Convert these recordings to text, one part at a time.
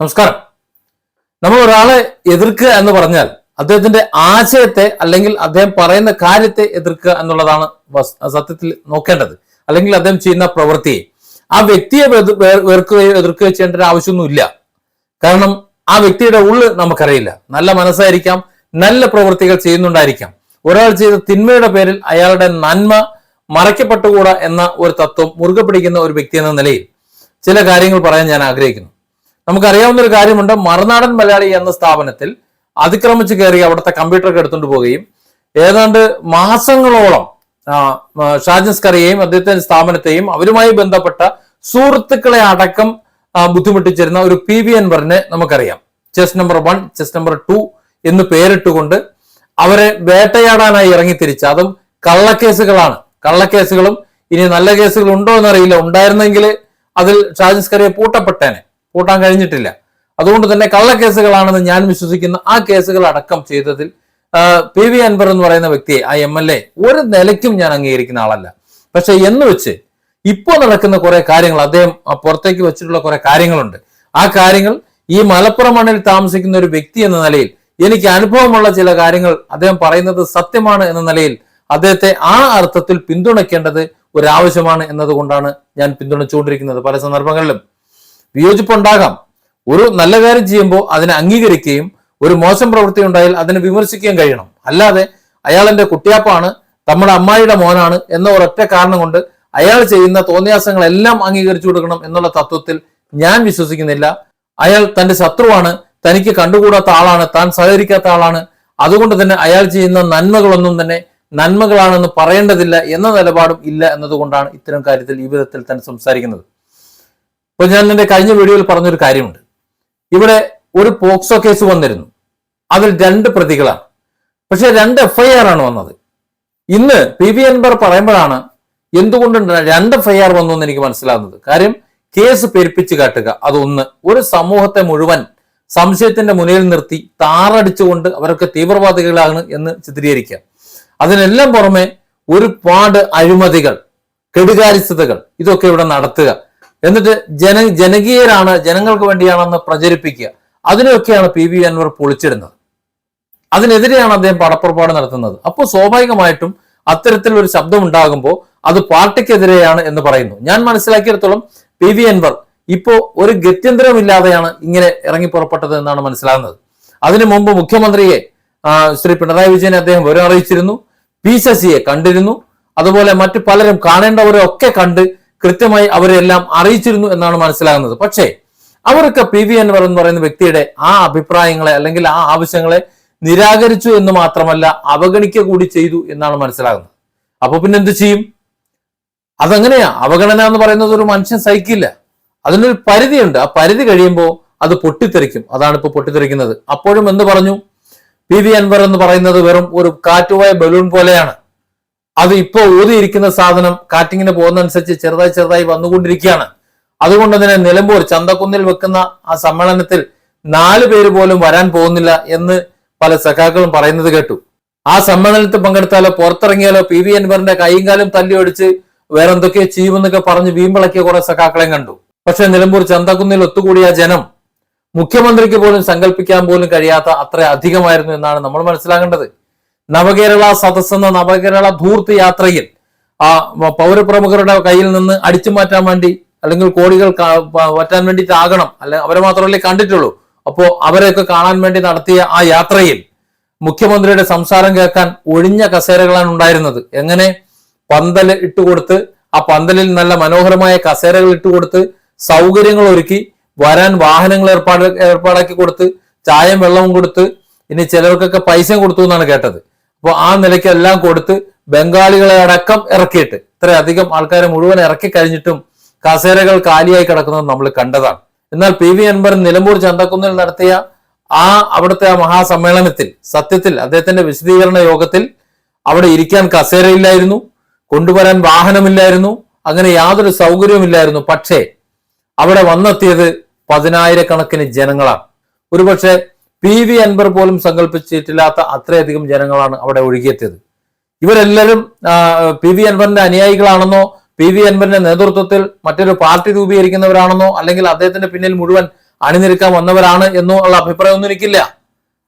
നമസ്കാരം. നമ്മൾ ഒരാളെ എതിർക്കുക എന്ന് പറഞ്ഞാൽ അദ്ദേഹത്തിന്റെ ആശയത്തെ അല്ലെങ്കിൽ അദ്ദേഹം പറയുന്ന കാര്യത്തെ എതിർക്കുക എന്നുള്ളതാണ് സത്യത്തിൽ നോക്കേണ്ടത്. അല്ലെങ്കിൽ അദ്ദേഹം ചെയ്യുന്ന പ്രവൃത്തിയെ. ആ വ്യക്തിയെ വെറുക്കുകയോ എതിർക്കുകയോ ചെയ്യേണ്ട ഒരു ആവശ്യമൊന്നുമില്ല കാരണം ആ വ്യക്തിയുടെ ഉള്ള് നമുക്കറിയില്ല. നല്ല മനസ്സായിരിക്കാം നല്ല പ്രവൃത്തികൾ ചെയ്യുന്നുണ്ടായിരിക്കാം. ഒരാൾ ചെയ്ത തിന്മയുടെ പേരിൽ അയാളുടെ നന്മ മറയ്ക്കപ്പെട്ടുകൂടാ എന്ന ഒരു തത്വം മുറുകെ പിടിക്കുന്ന ഒരു വ്യക്തി എന്ന നിലയിൽ ചില കാര്യങ്ങൾ പറയാൻ ഞാൻ ആഗ്രഹിക്കുന്നു. നമുക്കറിയാവുന്ന ഒരു കാര്യമുണ്ട്. മറുനാടൻ മലയാളി എന്ന സ്ഥാപനത്തിൽ അതിക്രമിച്ച് കയറി അവിടുത്തെ കമ്പ്യൂട്ടറൊക്കെ എടുത്തുകൊണ്ട് പോവുകയും ഏതാണ്ട് മാസങ്ങളോളം ആ, ആ, ഷാജൻസ് കറിയെയും അദ്ദേഹത്തിന്റെ സ്ഥാപനത്തെയും അവരുമായി ബന്ധപ്പെട്ട സുഹൃത്തുക്കളെ അടക്കം ബുദ്ധിമുട്ടിച്ചിരുന്ന ഒരു പി വി അൻവറിനെ നമുക്കറിയാം. Chess number one chess number two എന്ന് പേരിട്ടുകൊണ്ട് അവരെ വേട്ടയാടാനായി ഇറങ്ങി തിരിച്ച അതും കള്ളക്കേസുകളാണ്. കള്ളക്കേസുകളും ഇനി നല്ല കേസുകൾ ഉണ്ടോ എന്നറിയില്ല. ഉണ്ടായിരുന്നെങ്കിൽ അതിൽ ഷാജിസ് കറിയെ പൂട്ടപ്പെട്ടേനെ. പൂട്ടാൻ കഴിഞ്ഞിട്ടില്ല. അതുകൊണ്ട് തന്നെ കള്ളക്കേസുകളാണെന്ന് ഞാൻ വിശ്വസിക്കുന്ന. ആ കേസുകൾ അടക്കം ചെയ്തതിൽ പി വി അൻവർ എന്ന് പറയുന്ന വ്യക്തിയെ ആ എം എൽ എ ഒരു നിലയ്ക്കും ഞാൻ അംഗീകരിക്കുന്ന ആളല്ല. പക്ഷെ എന്ന് വെച്ച് ഇപ്പോൾ നടക്കുന്ന കുറെ കാര്യങ്ങൾ അദ്ദേഹം പുറത്തേക്ക് വെച്ചിട്ടുള്ള കുറെ കാര്യങ്ങളുണ്ട്. ആ കാര്യങ്ങൾ ഈ മലപ്പുറം മണ്ണിൽ താമസിക്കുന്ന ഒരു വ്യക്തി എന്ന നിലയിൽ എനിക്ക് അനുഭവമുള്ള ചില കാര്യങ്ങൾ അദ്ദേഹം പറയുന്നത് സത്യമാണ് എന്ന നിലയിൽ അദ്ദേഹത്തെ ആ അർത്ഥത്തിൽ പിന്തുണയ്ക്കേണ്ടത് ഒരു ആവശ്യമാണ് എന്നതുകൊണ്ടാണ് ഞാൻ പിന്തുണച്ചുകൊണ്ടിരിക്കുന്നത്. പല സന്ദർഭങ്ങളിലും വിയോജിപ്പുണ്ടാകാം. ഒരു നല്ല കാര്യം ചെയ്യുമ്പോൾ അതിനെ അംഗീകരിക്കുകയും ഒരു മോശം പ്രവൃത്തി ഉണ്ടായാൽ അതിനെ വിമർശിക്കുകയും കഴിയണം. അല്ലാതെ അയാൾ എന്റെ കുട്ടിയാപ്പാണ് നമ്മുടെ അമ്മായിയുടെ മോനാണ് എന്ന ഒരൊറ്റ കാരണം കൊണ്ട് അയാൾ ചെയ്യുന്ന തോന്നിയാസങ്ങളെല്ലാം അംഗീകരിച്ചു കൊടുക്കണം എന്നുള്ള തത്വത്തിൽ ഞാൻ വിശ്വസിക്കുന്നില്ല. അയാൾ തന്റെ ശത്രുവാണ് തനിക്ക് കണ്ടുകൂടാത്ത ആളാണ് താൻ സഹകരിക്കാത്ത ആളാണ്. അതുകൊണ്ട് തന്നെ അയാൾ ചെയ്യുന്ന നന്മകളൊന്നും തന്നെ നന്മകളാണെന്ന് പറയേണ്ടതില്ല എന്ന നിലപാടും ഇല്ല എന്നതുകൊണ്ടാണ് ഇത്തരം കാര്യത്തിൽ ഈ വിധത്തിൽ തന്നെ സംസാരിക്കുന്നത്. ഇപ്പൊ ഞാൻ എന്റെ കഴിഞ്ഞ വീഡിയോയിൽ പറഞ്ഞൊരു കാര്യമുണ്ട്. ഇവിടെ ഒരു പോക്സോ കേസ് വന്നിരുന്നു. അതിൽ രണ്ട് പ്രതികളാണ്. പക്ഷെ രണ്ട് എഫ്ഐആർ ആണ് വന്നത്. ഇന്ന് പി വി അൻബർ പറയുമ്പോഴാണ് എന്തുകൊണ്ട് രണ്ട് എഫ്ഐആർ വന്നു എന്ന് എനിക്ക് മനസ്സിലാകുന്നത് കാര്യം കേസ് പെരുപ്പിച്ച് കാട്ടുക അതൊന്ന്. ഒരു സമൂഹത്തെ മുഴുവൻ സംശയത്തിന്റെ മുന്നിൽ നിർത്തി താറടിച്ചുകൊണ്ട് അവരൊക്കെ തീവ്രവാദികളാണ് എന്ന് ചിത്രീകരിക്കുക. അതിനെല്ലാം പുറമെ ഒരുപാട് അഴിമതികൾ കെടുകാര്യസ്ഥതകൾ ഇതൊക്കെ ഇവിടെ നടത്തുക. എന്നിട്ട് ജന ജനകീയരാണ് ജനങ്ങൾക്ക് വേണ്ടിയാണെന്ന് പ്രചരിപ്പിക്കുക. അതിനെയൊക്കെയാണ് പി വി അൻവർ പൊളിച്ചിടുന്നത്. അതിനെതിരെയാണ് അദ്ദേഹം പടപ്പുറപ്പാട് നടത്തുന്നത്. അപ്പോൾ സ്വാഭാവികമായിട്ടും അത്തരത്തിൽ ഒരു ശബ്ദം ഉണ്ടാകുമ്പോൾ അത് പാർട്ടിക്കെതിരെയാണ് എന്ന് പറയുന്നു. ഞാൻ മനസ്സിലാക്കിയിടത്തോളം പി വി അൻവർ ഇപ്പോ ഒരു ഗത്യന്തരമില്ലാതെയാണ് ഇങ്ങനെ ഇറങ്ങി പുറപ്പെട്ടത് എന്നാണ് മനസ്സിലാകുന്നത്. അതിനു മുമ്പ് മുഖ്യമന്ത്രിയെ ശ്രീ പിണറായി വിജയനെ അദ്ദേഹം വിവരം അറിയിച്ചിരുന്നു പി ശശിയെ കണ്ടിരുന്നു. അതുപോലെ മറ്റു പലരും കാണേണ്ടവരെ ഒക്കെ കണ്ട് കൃത്യമായി അവരെല്ലാം അറിയിച്ചിരുന്നു എന്നാണ് മനസ്സിലാകുന്നത്. പക്ഷേ അവരൊക്കെ പി വി അൻവർ എന്ന് പറയുന്ന വ്യക്തിയുടെ ആ അഭിപ്രായങ്ങളെ അല്ലെങ്കിൽ ആ ആവശ്യങ്ങളെ നിരാകരിച്ചു എന്ന് മാത്രമല്ല അവഗണിക്കുക കൂടി ചെയ്തു എന്നാണ് മനസ്സിലാകുന്നത്. അപ്പൊ പിന്നെ എന്ത് ചെയ്യും? അതങ്ങനെയാ. അവഗണന എന്ന് പറയുന്നത് ഒരു മനുഷ്യൻ സഹിക്കില്ല. അതിനൊരു പരിധിയുണ്ട്. ആ പരിധി കഴിയുമ്പോൾ അത് പൊട്ടിത്തെറിക്കും. അതാണ് ഇപ്പൊ പൊട്ടിത്തെറിക്കുന്നത്. അപ്പോഴും എന്ത് പറഞ്ഞു? പി വി അൻവർ എന്ന് പറയുന്നത് വെറും ഒരു കാറ്റുപോയ ബലൂൺ പോലെയാണ്. അത് ഇപ്പോ ഊതിയിരിക്കുന്ന സാധനം കാറ്റിങ്ങിന് പോകുന്നതനുസരിച്ച് ചെറുതായി ചെറുതായി വന്നുകൊണ്ടിരിക്കുകയാണ്. അതുകൊണ്ട് തന്നെ നിലമ്പൂർ ചന്തക്കുന്നിൽ വെക്കുന്ന ആ സമ്മേളനത്തിൽ നാല് പേര് പോലും വരാൻ പോകുന്നില്ല എന്ന് പല സഖാക്കളും പറയുന്നത് കേട്ടു. ആ സമ്മേളനത്തിൽ പങ്കെടുത്താലോ പുറത്തിറങ്ങിയാലോ പി വി അൻവറിന്റെ കൈയും കാലും തല്ലി ഒടിച്ച് വേറെ എന്തൊക്കെയോ ചെയ്യുമെന്നൊക്കെ പറഞ്ഞ് വീമ്പിളക്കിയ കുറെ സഖാക്കളെയും കണ്ടു. പക്ഷെ നിലമ്പൂർ ചന്തക്കുന്നിൽ ഒത്തുകൂടിയ ജനം മുഖ്യമന്ത്രിക്ക് പോലും സങ്കല്പിക്കാൻ പോലും കഴിയാത്ത അത്ര അധികമായിരുന്നു എന്നാണ് നമ്മൾ മനസ്സിലാക്കേണ്ടത്. നവകേരള സദസ് എന്ന നവകേരള ധൂർത്ത് യാത്രയിൽ ആ പൗരപ്രമുഖരുടെ കയ്യിൽ നിന്ന് അടിച്ചു മാറ്റാൻ വേണ്ടി അല്ലെങ്കിൽ കോടികൾ വറ്റാൻ വേണ്ടിയിട്ടാകണം. അല്ലെ അവരെ മാത്രമല്ലേ കണ്ടിട്ടുള്ളൂ. അപ്പോ അവരെയൊക്കെ കാണാൻ വേണ്ടി നടത്തിയ ആ യാത്രയിൽ മുഖ്യമന്ത്രിയുടെ സംസാരം കേൾക്കാൻ ഒഴിഞ്ഞ കസേരകളാണ് ഉണ്ടായിരുന്നത്. എങ്ങനെ? പന്തൽ ഇട്ടുകൊടുത്ത് ആ പന്തലിൽ നല്ല മനോഹരമായ കസേരകൾ ഇട്ടുകൊടുത്ത് സൗകര്യങ്ങൾ ഒരുക്കി വരാൻ വാഹനങ്ങൾ ഏർപ്പാട് ഏർപ്പാടാക്കി കൊടുത്ത് ചായയും വെള്ളവും കൊടുത്ത് ഇനി ചിലർക്കൊക്കെ പൈസയും കൊടുത്തു എന്നാണ് കേട്ടത്. അപ്പോൾ ആ നിലയ്ക്ക് എല്ലാം കൊടുത്ത് ബംഗാളികളെ അടക്കം ഇറക്കിയിട്ട് ഇത്രയധികം ആൾക്കാരെ മുഴുവൻ ഇറക്കി കഴിഞ്ഞിട്ടും കസേരകൾ കാലിയായി കിടക്കുന്നത് നമ്മൾ കണ്ടതാണ്. എന്നാൽ പി വി അൻവർ നിലമ്പൂർ ചന്തക്കുന്നിൽ നടത്തിയ ആ അവിടുത്തെ ആ മഹാസമ്മേളനത്തിൽ സത്യത്തിൽ അദ്ദേഹത്തിന്റെ വിശദീകരണ യോഗത്തിൽ അവിടെ ഇരിക്കാൻ കസേരയില്ലായിരുന്നു കൊണ്ടുവരാൻ വാഹനമില്ലായിരുന്നു അങ്ങനെ യാതൊരു സൗകര്യവുമില്ലായിരുന്നു. പക്ഷേ അവിടെ വന്നെത്തിയത് പതിനായിരക്കണക്കിന് ജനങ്ങളാണ്. ഒരുപക്ഷെ പി വി അൻവർ പോലും സങ്കല്പിച്ചിട്ടില്ലാത്ത അത്രയധികം ജനങ്ങളാണ് അവിടെ ഒഴുകിയെത്തിയത്. ഇവരെല്ലാവരും പി വി അൻവറിന്റെ അനുയായികളാണെന്നോ പി വി അൻവറിന്റെ നേതൃത്വത്തിൽ മറ്റൊരു പാർട്ടി രൂപീകരിക്കുന്നവരാണെന്നോ അല്ലെങ്കിൽ അദ്ദേഹത്തിന്റെ പിന്നിൽ മുഴുവൻ അണിനിരക്കാൻ വന്നവരാണ് എന്നോ ഉള്ള അഭിപ്രായമൊന്നും എനിക്കില്ല.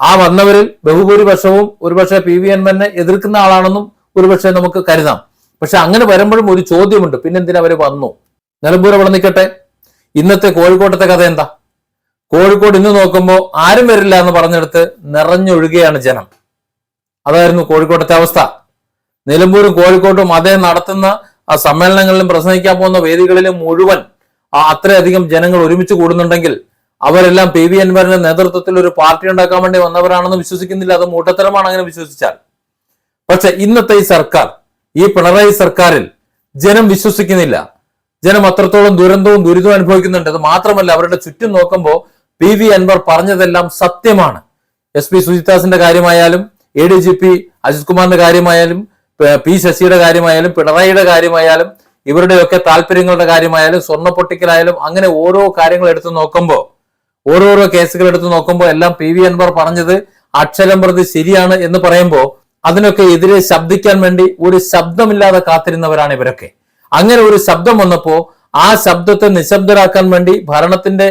ആ വന്നവരിൽ ബഹുഭൂരിപക്ഷവും ഒരുപക്ഷെ പി വി അൻവറിനെ എതിർക്കുന്ന ആളാണെന്നും ഒരുപക്ഷെ നമുക്ക് കരുതാം. പക്ഷെ അങ്ങനെ വരുമ്പോഴും ഒരു ചോദ്യമുണ്ട് പിന്നെന്തിനവര് വന്നു? നിലമ്പൂർ അവിടെ നിൽക്കട്ടെ? ഇന്നത്തെ കോഴിക്കോട്ടത്തെ കഥ എന്താ? കോഴിക്കോട് ഇന്ന് നോക്കുമ്പോൾ ആരും വരില്ല എന്ന് പറഞ്ഞെടുത്ത് നിറഞ്ഞൊഴുകയാണ് ജനം. അതായിരുന്നു കോഴിക്കോട്ടത്തെ അവസ്ഥ. നിലമ്പൂരും കോഴിക്കോട്ടും അദ്ദേഹം നടത്തുന്ന ആ സമ്മേളനങ്ങളിലും പ്രസംഗിക്കാൻ പോകുന്ന വേദികളിലും മുഴുവൻ അത്രയധികം ജനങ്ങൾ ഒരുമിച്ച് കൂടുന്നുണ്ടെങ്കിൽ അവരെല്ലാം പി വി അൻവറിന്റെ നേതൃത്വത്തിൽ ഒരു പാർട്ടി ഉണ്ടാക്കാൻ വേണ്ടി വന്നവരാണെന്ന് വിശ്വസിക്കുന്നില്ല. അത് മൂട്ടത്തരമാണ് അങ്ങനെ വിശ്വസിച്ചാൽ. പക്ഷെ ഇന്നത്തെ ഈ സർക്കാർ ഈ പിണറായി സർക്കാരിൽ ജനം വിശ്വസിക്കുന്നില്ല. ജനം അത്രത്തോളം ദുരന്തവും ദുരിതവും അനുഭവിക്കുന്നുണ്ട്. അത് മാത്രമല്ല അവരുടെ ചുറ്റും നോക്കുമ്പോൾ പി വി അൻവർ പറഞ്ഞതെല്ലാം സത്യമാണ്. എസ് പി സുജിത്താസിന്റെ കാര്യമായാലും A D G P Ajith കുമാറിന്റെ കാര്യമായാലും പ- ശശിയുടെ കാര്യമായാലും പിണറായിയുടെ കാര്യമായാലും ഇവരുടെയൊക്കെ താല്പര്യങ്ങളുടെ കാര്യമായാലും സ്വർണ പൊട്ടിക്കലായാലും അങ്ങനെ ഓരോ കാര്യങ്ങൾ എടുത്തു നോക്കുമ്പോൾ ഓരോരോ കേസുകൾ എടുത്തു നോക്കുമ്പോൾ എല്ലാം പി വി അൻവർ പറഞ്ഞത് അക്ഷരം പ്രതി ശരിയാണ് എന്ന് പറയുമ്പോൾ അതിനൊക്കെ എതിരെ ശബ്ദിക്കാൻ വേണ്ടി ഒരു ശബ്ദമില്ലാതെ കാത്തിരുന്നവരാണ് ഇവരൊക്കെ. അങ്ങനെ ഒരു ശബ്ദം വന്നപ്പോൾ ആ ശബ്ദത്തെ നിശബ്ദരാക്കാൻ വേണ്ടി ഭരണത്തിന്റെ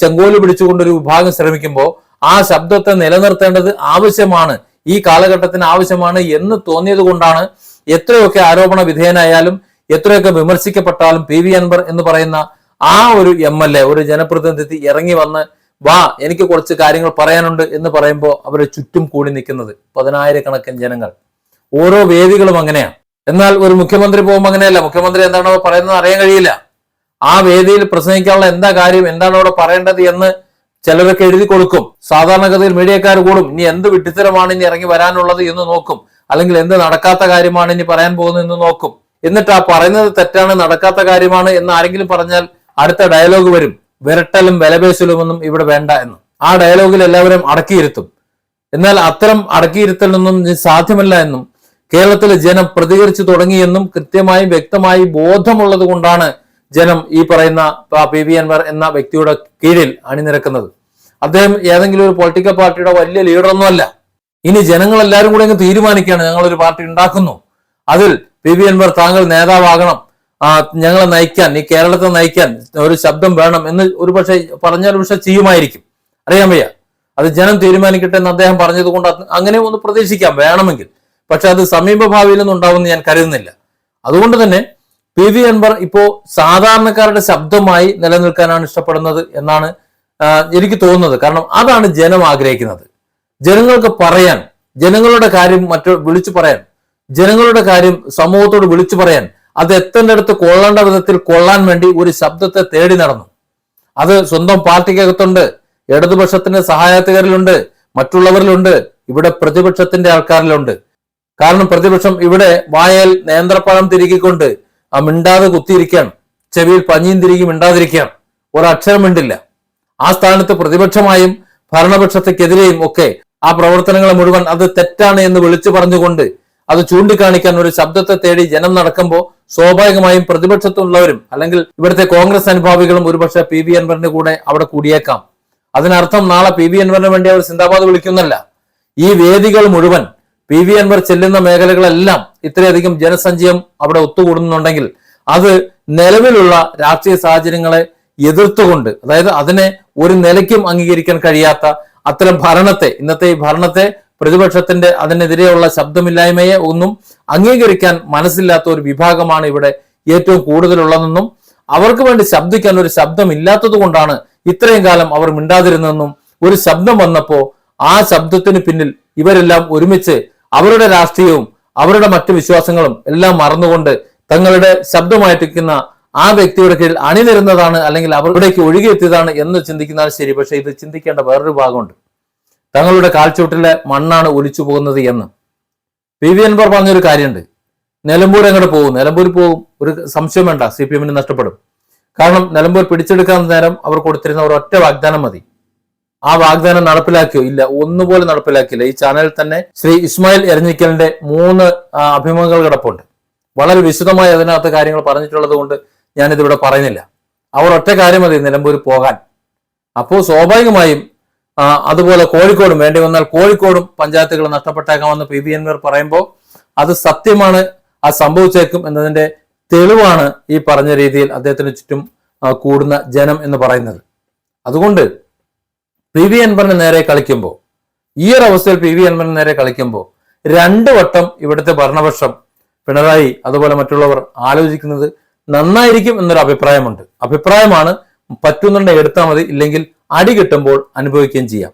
ചെങ്കോൽ പിടിച്ചുകൊണ്ട് ഒരു വിഭാഗം ശ്രമിക്കുമ്പോൾ ആ ശബ്ദത്തെ നിലനിർത്തേണ്ടത് ആവശ്യമാണ്. ഈ കാലഘട്ടത്തിന് ആവശ്യമാണ് എന്ന് തോന്നിയത് കൊണ്ടാണ് എത്രയൊക്കെ ആരോപണ വിധേയനായാലും എത്രയൊക്കെ വിമർശിക്കപ്പെട്ടാലും പി വി അൻവർ എന്ന് പറയുന്ന ആ ഒരു എം എൽ എ ഒരു ജനപ്രതിനിധി ഇറങ്ങി വന്ന് വാ എനിക്ക് കുറച്ച് കാര്യങ്ങൾ പറയാനുണ്ട് എന്ന് പറയുമ്പോൾ അവരെ ചുറ്റും കൂടി നിൽക്കുന്നത് പതിനായിരക്കണക്കിന് ജനങ്ങൾ. ഓരോ വേദികളും അങ്ങനെയാണ് എന്നാൽ ഒരു മുഖ്യമന്ത്രി പോകുമ്പോൾ അങ്ങനെയല്ല. മുഖ്യമന്ത്രി എന്താണോ പറയുന്നത് അറിയാൻ കഴിയില്ല. ആ വേദിയിൽ പ്രസംഗിക്കാനുള്ള എന്താ കാര്യം എന്താണ് അവിടെ പറയേണ്ടത് എന്ന് ചിലരൊക്കെ എഴുതി കൊടുക്കും. സാധാരണഗതിയിൽ മീഡിയക്കാർ കൂടും. ഇനി എന്ത് വിട്ടിത്തരമാണ് ഇനി ഇറങ്ങി വരാനുള്ളത് എന്ന് നോക്കും. അല്ലെങ്കിൽ എന്ത് നടക്കാത്ത കാര്യമാണ് ഇനി പറയാൻ പോകുന്നത് എന്ന് നോക്കും. എന്നിട്ട് ആ പറയുന്നത് തെറ്റാണ് നടക്കാത്ത കാര്യമാണ് എന്ന് ആരെങ്കിലും പറഞ്ഞാൽ അടുത്ത ഡയലോഗ് വരും. വിരട്ടലും വിലപേശലുമൊന്നും ഇവിടെ വേണ്ട എന്ന്. ആ ഡയലോഗിൽ എല്ലാവരും അടക്കിയിരുത്തും. എന്നാൽ അത്തരം അടക്കിയിരുത്തലൊന്നും സാധ്യമല്ല എന്നും കേരളത്തിലെ ജനം പ്രതികരിച്ചു തുടങ്ങിയെന്നും കൃത്യമായി വ്യക്തമായി ബോധമുള്ളത് കൊണ്ടാണ് ജനം ഈ പറയുന്ന പി വി അൻവർ എന്ന വ്യക്തിയുടെ കീഴിൽ അണിനിരക്കുന്നത്. അദ്ദേഹം ഏതെങ്കിലും ഒരു പൊളിറ്റിക്കൽ പാർട്ടിയുടെ വലിയ ലീഡറൊന്നുമല്ല ഇനി ജനങ്ങൾ എല്ലാവരും കൂടെ അങ്ങ് തീരുമാനിക്കുകയാണ്. ഞങ്ങളൊരു ഒരു പാർട്ടി ഉണ്ടാക്കുന്നു. അതിൽ പി വി അൻവർ താങ്കൾ നേതാവാകണം. ഞങ്ങളെ നയിക്കാൻ ഈ കേരളത്തെ നയിക്കാൻ ഒരു ശബ്ദം വേണം എന്ന് ഒരു പക്ഷേ പറഞ്ഞാൽ പക്ഷെ ചെയ്യുമായിരിക്കും. അറിയാൻ വയ്യ. അത് ജനം തീരുമാനിക്കട്ടെ എന്ന് അദ്ദേഹം പറഞ്ഞത് കൊണ്ട് അങ്ങനെ ഒന്ന് പ്രതീക്ഷിക്കാം. വേണമെങ്കിൽ. പക്ഷെ അത് സമീപഭാവിയിൽ ഭാവിയിലൊന്നും ഉണ്ടാവുമെന്ന് ഞാൻ കരുതുന്നില്ല. അതുകൊണ്ട് തന്നെ പി വി അൻവർ ഇപ്പോ സാധാരണക്കാരുടെ ശബ്ദമായി നിലനിൽക്കാനാണ് ഇഷ്ടപ്പെടുന്നത് എന്നാണ് എനിക്ക് തോന്നുന്നത്. കാരണം അതാണ് ജനം ആഗ്രഹിക്കുന്നത്. ജനങ്ങൾക്ക് പറയാൻ ജനങ്ങളുടെ കാര്യം മറ്റു വിളിച്ചു പറയാൻ ജനങ്ങളുടെ കാര്യം സമൂഹത്തോട് വിളിച്ചു പറയാൻ അത് എത്തേണ്ടടുത്ത് കൊള്ളേണ്ട വിധത്തിൽ കൊള്ളാൻ വേണ്ടി ഒരു ശബ്ദത്തെ തേടി നടന്നു. അത് സ്വന്തം പാർട്ടിക്കകത്തുണ്ട് ഇടതുപക്ഷത്തിന്റെ സഹായത്തുകാരിലുണ്ട് മറ്റുള്ളവരിലുണ്ട് ഇവിടെ പ്രതിപക്ഷത്തിന്റെ ആൾക്കാരിലുണ്ട്. കാരണം പ്രതിപക്ഷം ഇവിടെ വായൽ നേന്ത്രപ്പഴം തിരികിക്കൊണ്ട് ആ മിണ്ടാതെ കുത്തിയിരിക്കുകയാണ്. ചെവിയിൽ പഞ്ഞിയും തിരികെ മിണ്ടാതിരിക്കുകയാണ്. ഒരക്ഷരം മിണ്ടില്ല. ആ സ്ഥാനത്ത് പ്രതിപക്ഷമായും ഭരണപക്ഷത്തെക്കെതിരെയും ഒക്കെ ആ പ്രവർത്തനങ്ങളെ മുഴുവൻ അത് തെറ്റാണ് എന്ന് വിളിച്ചു പറഞ്ഞുകൊണ്ട് അത് ചൂണ്ടിക്കാണിക്കാൻ ഒരു ശബ്ദത്തെ തേടി ജനം നടക്കുമ്പോൾ സ്വാഭാവികമായും പ്രതിപക്ഷത്തുള്ളവരും അല്ലെങ്കിൽ ഇവിടുത്തെ കോൺഗ്രസ് അനുഭാവികളും ഒരുപക്ഷെ പി വി അൻവറിന്റെ കൂടെ അവിടെ കൂടിയേക്കാം. അതിനർത്ഥം നാളെ പി വി അൻവറിന് വേണ്ടി അവർ സിന്ദാബാദ് വിളിക്കുന്നല്ല. ഈ വേദികൾ മുഴുവൻ പി വി അൻവർ ചെല്ലുന്ന മേഖലകളെല്ലാം ഇത്രയധികം ജനസഞ്ചയം അവിടെ ഒത്തുകൂടുന്നുണ്ടെങ്കിൽ അത് നിലവിലുള്ള രാഷ്ട്രീയ സാഹചര്യങ്ങളെ എതിർത്തുകൊണ്ട് അതായത് അതിനെ ഒരു നിലയ്ക്കും അംഗീകരിക്കാൻ കഴിയാത്ത അത്തരം ഭരണത്തെ ഇന്നത്തെ ഈ ഭരണത്തെ പ്രതിപക്ഷത്തിന്റെ അതിനെതിരെയുള്ള ശബ്ദമില്ലായ്മയെ ഒന്നും അംഗീകരിക്കാൻ മനസ്സില്ലാത്ത ഒരു വിഭാഗമാണ് ഇവിടെ ഏറ്റവും കൂടുതലുള്ളതെന്നും അവർക്ക് വേണ്ടി ശബ്ദിക്കാൻ ഒരു ശബ്ദം ഇല്ലാത്തത് കൊണ്ടാണ് ഇത്രയും കാലം അവർ മിണ്ടാതിരുന്നതെന്നും ഒരു ശബ്ദം വന്നപ്പോ ആ ശബ്ദത്തിന് പിന്നിൽ ഇവരെല്ലാം ഒരുമിച്ച് അവരുടെ രാഷ്ട്രീയവും അവരുടെ മറ്റു വിശ്വാസങ്ങളും എല്ലാം മറന്നുകൊണ്ട് തങ്ങളുടെ ശബ്ദമായിട്ടിരിക്കുന്ന ആ വ്യക്തിയുടെ കീഴിൽ അണിനിരുന്നതാണ് അല്ലെങ്കിൽ അവരുടേക്ക് ഒഴുകിയെത്തിയതാണ് എന്ന് ചിന്തിക്കുന്നതാണ് ശരി. പക്ഷേ ഇത് ചിന്തിക്കേണ്ട വേറൊരു ഭാഗമുണ്ട്. തങ്ങളുടെ കാൽച്ചുവട്ടിലെ മണ്ണാണ് ഒലിച്ചു പോകുന്നത് എന്ന്. പി വി അൻവർ പറഞ്ഞൊരു കാര്യമുണ്ട്. നിലമ്പൂർ എങ്ങോട്ട് പോകും? നിലമ്പൂർ പോകും. ഒരു സംശയം വേണ്ട. സി പി എമ്മിന് നഷ്ടപ്പെടും. കാരണം നിലമ്പൂർ പിടിച്ചെടുക്കാൻ നേരം അവർ കൊടുത്തിരുന്ന ഒരൊറ്റ വാഗ്ദാനം മതി. ആ വാഗ്ദാനം നടപ്പിലാക്കിയോ ഇല്ല ഒന്നുപോലെ നടപ്പിലാക്കിയില്ല. ഈ ചാനലിൽ തന്നെ ശ്രീ ഇസ്മായിൽ എരഞ്ഞിക്കലിന്റെ മൂന്ന് അഭിമുഖങ്ങൾ കിടപ്പുണ്ട്. വളരെ വിശദമായി അതിനകത്ത് കാര്യങ്ങൾ പറഞ്ഞിട്ടുള്ളത് കൊണ്ട് ഞാനിതിവിടെ പറയുന്നില്ല. അവർ ഒറ്റ കാര്യം മതി നിലമ്പൂർ പോകാൻ. അപ്പോൾ സ്വാഭാവികമായും അതുപോലെ കോഴിക്കോടും വേണ്ടി വന്നാൽ കോഴിക്കോടും പഞ്ചായത്തുകൾ നഷ്ടപ്പെട്ടേക്കാമെന്ന് പി ബി അൻവർ പറയുമ്പോൾ അത് സത്യമാണ് അത് സംഭവിച്ചേക്കും എന്നതിന്റെ തെളിവാണ് ഈ പറഞ്ഞ രീതിയിൽ അദ്ദേഹത്തിന് ചുറ്റും കൂടുന്ന ജനം എന്ന് പറയുന്നത്. അതുകൊണ്ട് പി വി അൻവറിന് നേരെ കളിക്കുമ്പോൾ ഈ ഒരു അവസ്ഥയിൽ പി വി അൻവറിന് നേരെ കളിക്കുമ്പോൾ രണ്ടു വട്ടം ഇവിടുത്തെ ഭരണപക്ഷം പിണറായി അതുപോലെ മറ്റുള്ളവർ ആലോചിക്കുന്നത് നന്നായിരിക്കും എന്നൊരു അഭിപ്രായമുണ്ട്. അഭിപ്രായമാണ് പറ്റുന്നുണ്ടെങ്കിൽ എടുത്താൽ മതി ഇല്ലെങ്കിൽ അടി കിട്ടുമ്പോൾ അനുഭവിക്കുകയും ചെയ്യാം.